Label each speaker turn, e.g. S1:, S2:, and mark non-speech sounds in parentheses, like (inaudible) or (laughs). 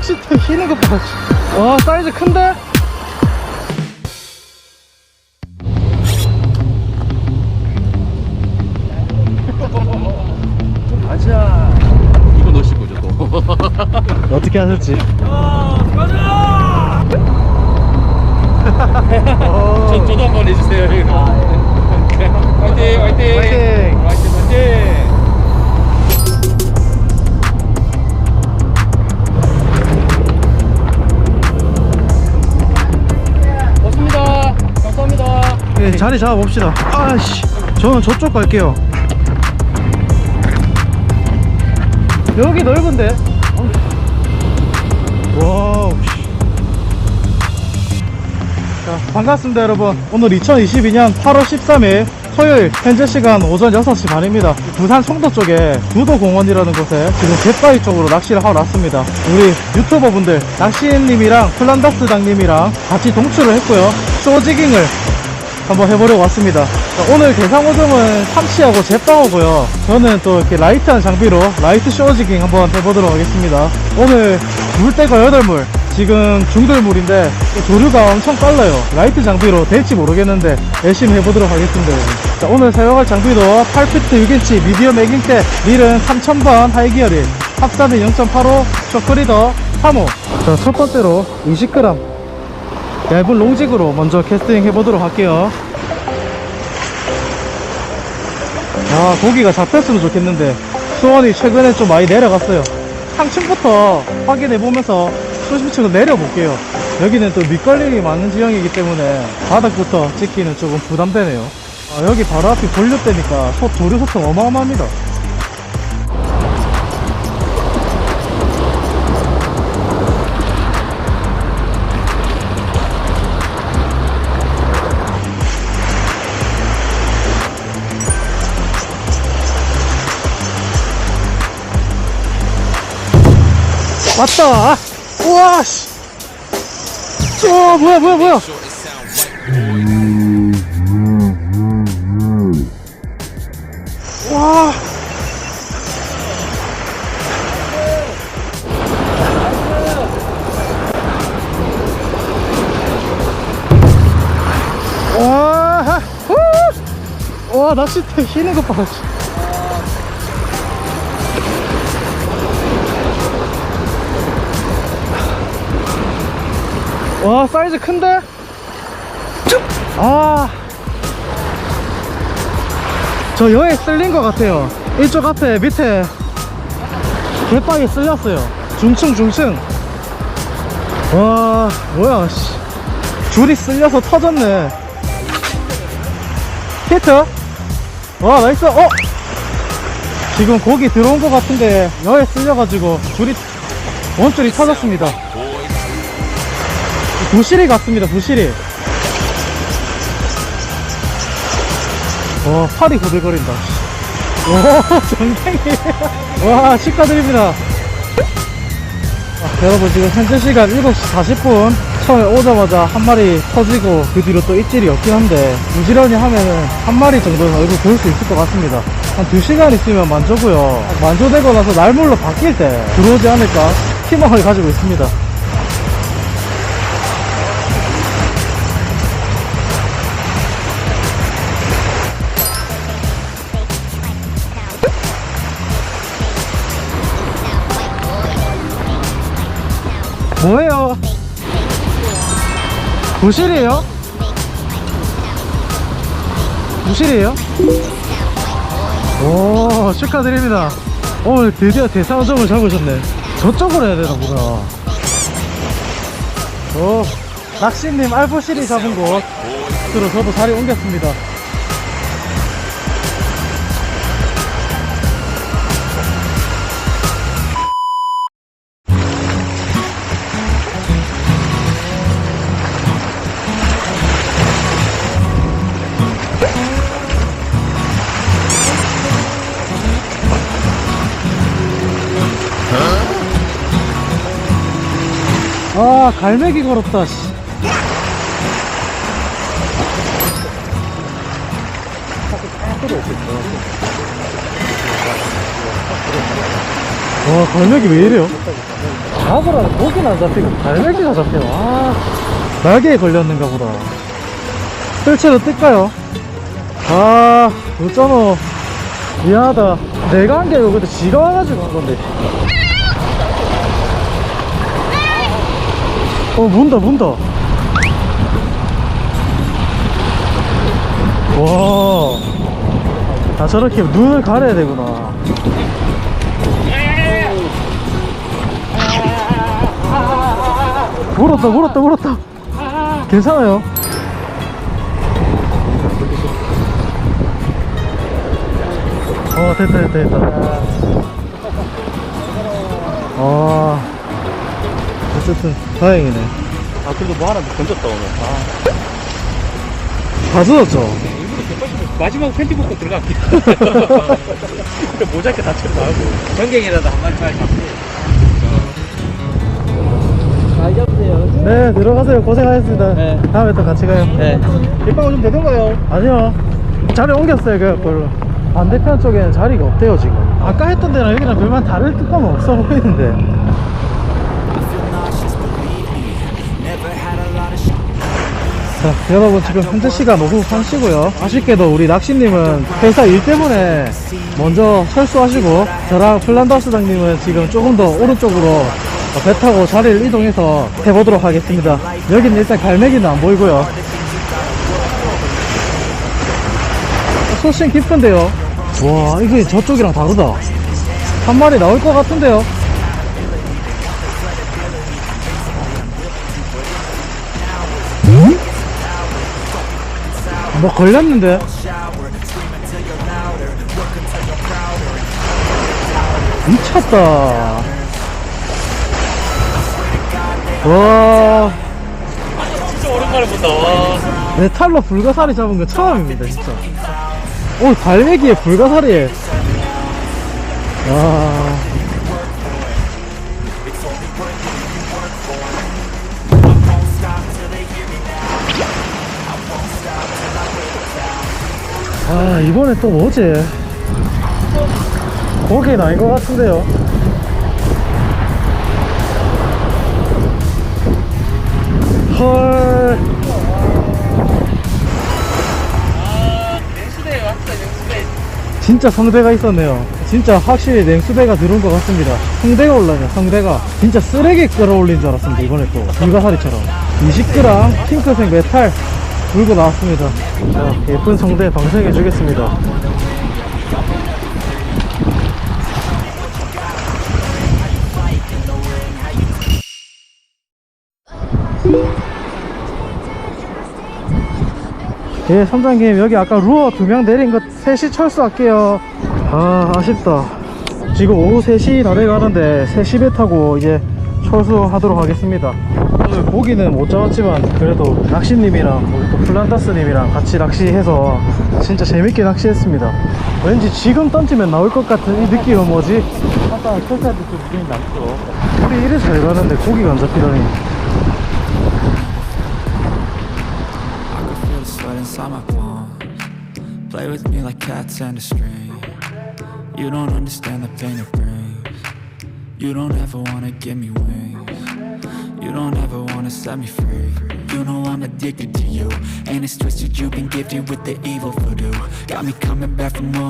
S1: 낚싯대 휘는 것 봐. 와, 사이즈 큰데?
S2: 가자. 이거 넣으실 거죠 또? (laughs)
S1: 어떻게 하실지.
S2: 저, 저도 한번 해주세요. (laughs) 화이팅, 화이팅,
S1: 화이팅.
S2: 화이팅, 화이팅.
S1: 자리 잡아봅시다. 아씨, 저는 저쪽 갈게요. 여기 넓은데? 와우. 씨. 자, 반갑습니다, 여러분. 오늘 2022년 8월 13일 토요일 현재 시간 오전 6시 반입니다. 부산 송도 쪽에 구도공원이라는 곳에 지금 갯바위 쪽으로 낚시를 하러 왔습니다. 우리 유튜버 분들, 낚시님이랑 플란다스 당님이랑 같이 동출을 했고요. 쇼지깅을 한번 해보려고 왔습니다. 자, 오늘 대상호점은 삼치하고 제빵어고요. 저는 또 이렇게 라이트한 장비로 라이트 쇼지깅 한번 해보도록 하겠습니다. 오늘 물때가 8물, 지금 중돌물인데 이 조류가 엄청 빨라요. 라이트 장비로 될지 모르겠는데 열심히 해보도록 하겠습니다. 자, 오늘 사용할 장비도 8피트 6인치 미디엄 애깅대 릴은 3000번 하이기어릴 합사는 0.85 쇼크리더 3호 자, 첫 번째로 20g 얇은 롱직으로 먼저 캐스팅 해보도록 할게요. 아 고기가 잡혔으면 좋겠는데 수온이 최근에 좀 많이 내려갔어요. 상층부터 확인해보면서 수심 층을 내려볼게요. 여기는 또 밑걸림이 많은 지형이기 때문에 바닥부터 찍기는 조금 부담되네요. 아, 여기 바로 앞이 본류대니까 소, 조류 소통 어마어마합니다 왔다. 우와 씨. 어, 뭐야 뭐야 뭐야. 와. 와, 후! 와, 낚싯대 휘는 것 봐. 와, 사이즈 큰데? 아. 저 여에 쓸린 것 같아요. 이쪽 앞에 밑에 갯바위 쓸렸어요. 중층, 중층. 와, 뭐야, 씨. 줄이 쓸려서 터졌네. 히트? 와, 나이스. 어? 지금 고기 들어온 것 같은데, 여에 쓸려가지고, 줄이, 원줄이 터졌습니다. 부실이 같습니다, 부실이. 와, 팔이 고들거린다. 와, (laughs) 정갱이. 와, 축하드립니다. 아, 여러분, 지금 현재 시간 7시 40분. 처음에 오자마자 한 마리 터지고, 그 뒤로 또 입질이 없긴 한데, 부지런히 하면은 한 마리 정도는 얼굴 볼 수 있을 것 같습니다. 한 2시간 있으면 만조고요. 만조되고 나서 날물로 바뀔 때 들어오지 않을까 희망을 가지고 있습니다. 부실이에요? 부실이에요? 오 축하드립니다. 오늘 드디어 대상점을 잡으셨네. 저쪽으로 해야 보다 오 낚시님 알부실이 잡은 곳으로 저도 자리 옮겼습니다 아 갈매기 걸었다 씨. 와 갈매기 왜 이래요? 잡으라는 고기는 안 잡히고 갈매기가 잡혀요. 아, 날개에 걸렸는가 보다. 뜰채로 뜰까요? 아, 어쩌노. 미안하다. 내가 한 게 아니고, 근데 지가 와가지고 한 건데. 어, 문다, 문다. 와. 아, 저렇게 눈을 가려야 되구나. 물었다, 물었다, 물었다. 괜찮아요. 어, 됐다, 됐다, 됐다. 아, 어쨌든, 다행이네.
S2: 아 그래도 뭐 하나 던졌다 오늘 아
S1: 다 젖었죠?
S2: 마지막 팬티 벗고 들어갈게 모자이크 (laughs) 다 쳐서 하고
S3: 전갱이라도 한 마리 잘 잡고. 잘 잡으세요.
S1: 네, 들어가세요. 고생하셨습니다.
S3: 네.
S1: 다음에 또 같이 가요.
S3: 네.
S1: 빗방울 좀 되던가요? 아니요. 자리 옮겼어요, 그래갖고. 반대편 쪽에는 자리가 없대요, 지금. 아까 했던 데랑 여기랑 별반 다를 뚜껑은 없어 보이는데. 자, 여러분 지금 현재 시간 오후 1시고요. 아쉽게도 우리 낚시님은 회사 일 때문에 먼저 철수하시고 저랑 플란다스장님은 지금 조금 더 오른쪽으로 배 타고 자리를 이동해서 해보도록 하겠습니다. 여기는 일단 갈매기는 안 보이고요. 소신 깊은데요. 와, 이게 저쪽이랑 다르다. 한 마리 나올 것 같은데요. 뭐 걸렸는데? 미쳤다. 와,
S2: 진짜 오랜만에 본다 와
S1: 내 탈로 불가사리 잡은 거 처음입니다, 진짜. 오, 갈매기에 불가사리에. 와. 아, 이번에 또 뭐지? 고기는 아닌 것 같은데요. 헐. 진짜 성대가 있었네요. 진짜 확실히 냉수대가 들어온 것 같습니다. 성대가 올라요, 성대가. 진짜 쓰레기 끌어올린 줄 알았습니다, 이번에 또. 불가사리처럼. 20g 핑크색 메탈 물고 나왔습니다. 자, 예쁜 성대 방생해 주겠습니다. 예, 선장님, 여기 아까 루어 두 명 내린 거 3시 철수할게요. 아, 아쉽다. 지금 오후 3시 다 돼가는데 3시 배 타고 이제 철수하도록 하겠습니다. 오늘 고기는 못 잡았지만 그래도 낚시님이랑 우리 또 플란타스님이랑 같이 낚시해서 진짜 재밌게 낚시했습니다. 왠지 지금 던지면 나올 것 같은 이 느낌은 뭐지?
S2: 아까 철사한테 좀 느낌이 났어
S1: 우리 이래 잘 가는데 고기가 안 잡히다니.
S4: Play with me like cats and a string. You don't understand the pain brings. You don't ever wanna give me wings. You don't ever wanna set me free. You know I'm addicted to you, and it's twisted. You've been gifted with the evil voodoo. Got me coming back for more.